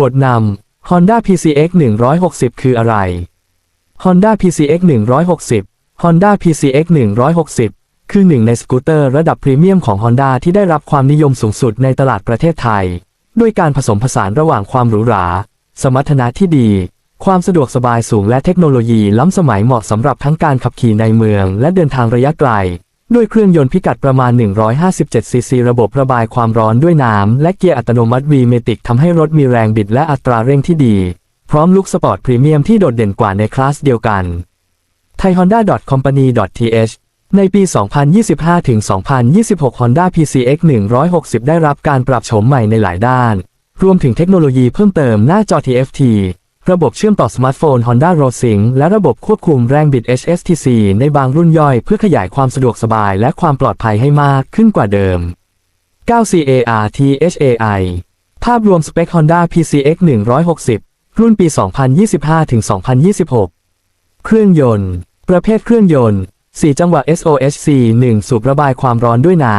บทนำ Honda PCX 160 คืออะไร Honda PCX 160 Honda PCX 160 คือหนึ่งในสกูตเตอร์ระดับพรีเมียมของ Honda ที่ได้รับความนิยมสูงสุดในตลาดประเทศไทย ด้วยการผสมผสานระหว่างความหรูหรา สมรรถนะที่ดี ความสะดวกสบายสูงและเทคโนโลยีล้ำสมัยเหมาะสำหรับทั้งการขับขี่ในเมืองและเดินทางระยะไกล ด้วยเครื่องยนต์พิกัดประมาณ 157 ซีซี ระบบระบายความร้อนด้วยน้ำและเกียร์อัตโนมัติ V-Matic ทำให้รถมีแรงบิดและอัตราเร่งที่ดี พร้อมลุคสปอร์ตพรีเมียมที่โดดเด่นกว่าในคลาสเดียวกัน thaihonda.company.th ในปี 2025 ถึง 2026 Honda PCX 160 ได้รับการปรับโฉมใหม่ในหลายด้าน รวมถึงเทคโนโลยีเพิ่มเติมหน้าจอ TFT ระบบเชื่อมต่อสมาร์ทโฟน Honda r o Sync และระบบควบคุมแรงบิด HSTC ในบางรุ่นย่อยเพื่อขยายความสะดวกสบายและความปลอดภัยให้มากขึ้นกว่าเดิม 9CARTHAI ภาพรวมสเปค Honda PCX 160 รุ่นปี 2025-2026 เครื่องยนต์ ประเภทเครื่องยนต์ 4 จังหวะ SOHC 1 สูบระบายความร้อนด้วยน้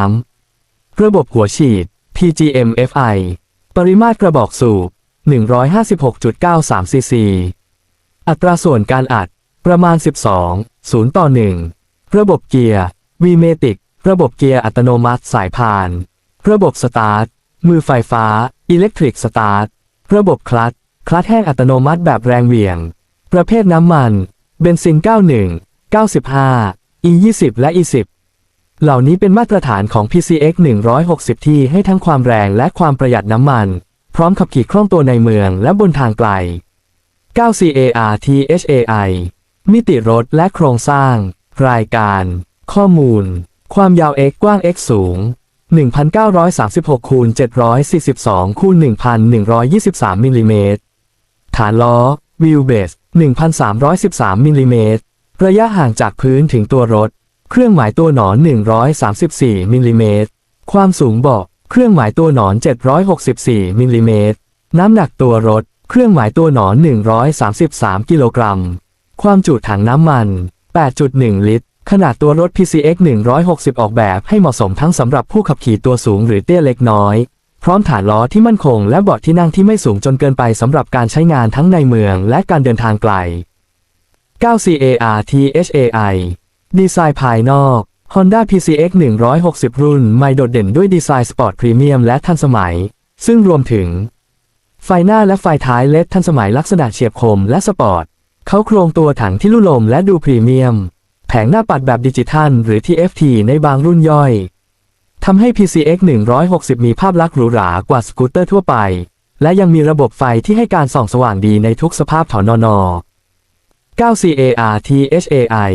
ำ ระบบหัวฉีด PGM-FI ปริมาตรกระบอกสูบ 156.93 ซีซี อัตราส่วนการอัด ประมาณ 12 0 ต่อ 1 ระบบเกียร์ V-Matic ระบบเกียร์อัตโนมัติสายพาน ระบบสตาร์ท มือไฟฟ้า Electric Start ระบบคลัตช์ คลัตช์แห้งอัตโนมัติแบบแรงเหวี่ยง ประเภทน้ำมัน เบนซิน 91 95 E20 และ E10 เหล่านี้เป็นมาตรฐานของ PCX 160 ที่ให้ทั้งความแรงและความประหยัดน้ำมัน พร้อมขับขี่คล่องตัวในเมืองและบนทางไกล 9CARTHAI มิติรถและโครงสร้าง รายการ ข้อมูล ความยาว x กว้าง x สูง 1936คูณ742คูณ1123มิลลิเมตรฐานล้อวิวเบส1,313มิลลิเมตรระยะห่างจากพื้นถึงตัวรถ เครื่องหมายตัวหนอน 134มิลลิเมตรความสูงเบาะ เครื่องหมายตัวหนอน 764มิลลิเมตร น้ำหนักตัวรถ เครื่องหมายตัวหนอน 133 กิโลกรัม ความจุถังน้ำมัน 8.1 ลิตร ขนาดตัวรถ PCX 160 ออกแบบให้เหมาะสมทั้งสำหรับผู้ขับขี่ตัวสูงหรือเตี้ยเล็กน้อย พร้อมฐานล้อที่มั่นคงและเบาะที่นั่งที่ไม่สูงจนเกินไปสำหรับการใช้งานทั้งในเมืองและการเดินทางไกล 9CARTHAI ดีไซน์ภายนอก Honda PCX 160 รุ่นไม่โดดเด่นด้วยดีไซน์สปอร์ตพรีเมียมและทันสมัย ซึ่งรวมถึง ไฟหน้าและไฟท้ายเลดทันสมัยลักษณะเฉียบคมและสปอร์ต เขาโครงตัวถังที่ลุ่ลมและดูพรีเมียม แผงหน้าปัดแบบดิจิทัลหรือ TFT ในบางรุ่นย่อย ทำให้ PCX 160 มีภาพลักษณ์หรูหรากว่าสกูตเตอร์ทั่วไป และยังมีระบบไฟที่ให้การส่องสว่างดีในทุกสภาพถอนอนอ 9CARTHAI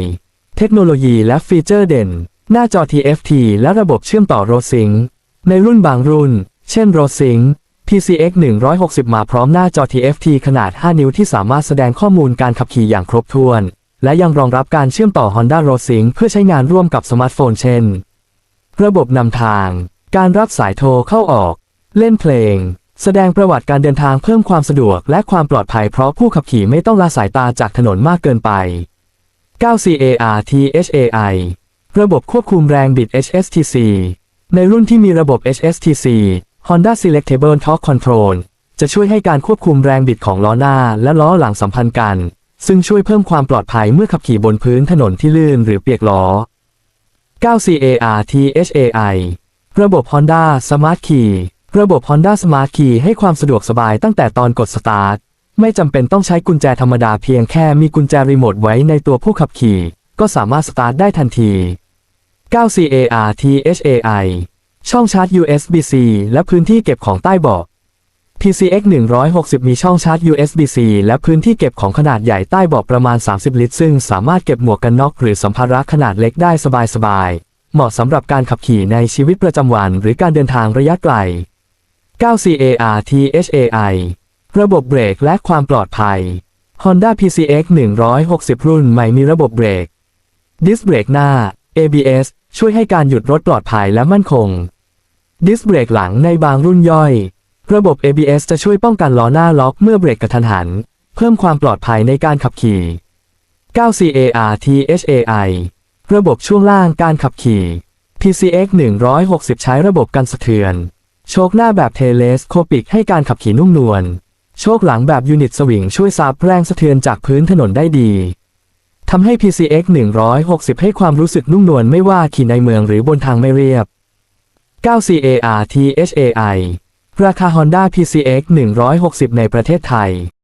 เทคโนโลยีและฟีเจอร์เด่น หน้าจอ TFT และระบบเชื่อมต่อ Road Sync ในรุ่นบางรุ่น เช่น Road Sync PCX 160 มาพร้อมหน้าจอ TFT ขนาด 5 นิ้วที่สามารถแสดงข้อมูลการขับขี่อย่างครบถ้วน และยังรองรับการเชื่อมต่อ Honda Rosync เพื่อใช้งานร่วมกับสมาร์ทโฟนเช่น ระบบนำทาง การรับสายโทรเข้าออก เล่นเพลง แสดงประวัติการเดินทางเพิ่มความสะดวกและความปลอดภัยเพราะผู้ขับขี่ไม่ต้องละสายตาจากถนนมากเกินไป 9CARTHAI ระบบควบคุมแรงบิด HSTC ในรุ่นที่มีระบบ HSTC Honda Selectable Torque Control จะช่วยให้การควบคุมแรงบิดของล้อหน้าและล้อหลังสัมพันธ์กัน ซึ่งช่วยเพิ่มความปลอดภัยเมื่อขับขี่บนพื้นถนนที่ลื่นหรือเปียกล้อ 9CARTHAI ระบบ Honda Smart Key ระบบ Honda Smart Key ให้ความสะดวกสบายตั้งแต่ตอนกดสตาร์ท ไม่จำเป็นต้องใช้กุญแจธรรมดาเพียงแค่มีกุญแจรีโมทไว้ในตัวผู้ขับขี่ ก็สามารถสตาร์ทได้ทันที 9CARTHAI ช่องชาร์จ USB-C และพื้นที่เก็บของใต้เบาะ PCX 160 มีช่องชาร์จ USB-C และพื้นที่เก็บของขนาดใหญ่ใต้เบาะประมาณ 30 ลิตร ซึ่งสามารถเก็บหมวกกันน็อกหรือสัมภาระขนาดเล็กได้สบายๆ เหมาะสำหรับการขับขี่ในชีวิตประจำวัน หรือการเดินทางระยะไกล 9CARTHAI ระบบเบรกและความปลอดภัย Honda PCX 160 รุ่นใหม่มีระบบเบรก ดิสเบรกหน้า ABS ช่วยให้การหยุดรถปลอดภัยและมั่นคง ดิสเบรกหลังในบางรุ่นย่อย ระบบ ABS จะช่วยป้องกันล้อหน้าล็อกเมื่อเบรกกระทันหัน เพิ่มความปลอดภัยในการขับขี่ 9CARTHAI ระบบช่วงล่างการขับขี่ PCX 160 ใช้ระบบกันสะเทือน โชคหน้าแบบเทเลสโคปิกให้การขับขี่นุ่มนวล โชคหลังแบบยูนิตสวิงช่วยซับแรงสะเทือนจากพื้นถนนได้ดี ทำให้ PCX 160 ให้ความรู้สึกนุ่มนวลไม่ว่าขี่ในเมืองหรือบนทางไม่เรียบ 9CARTHAI ราคา Honda PCX 160 ในประเทศไทย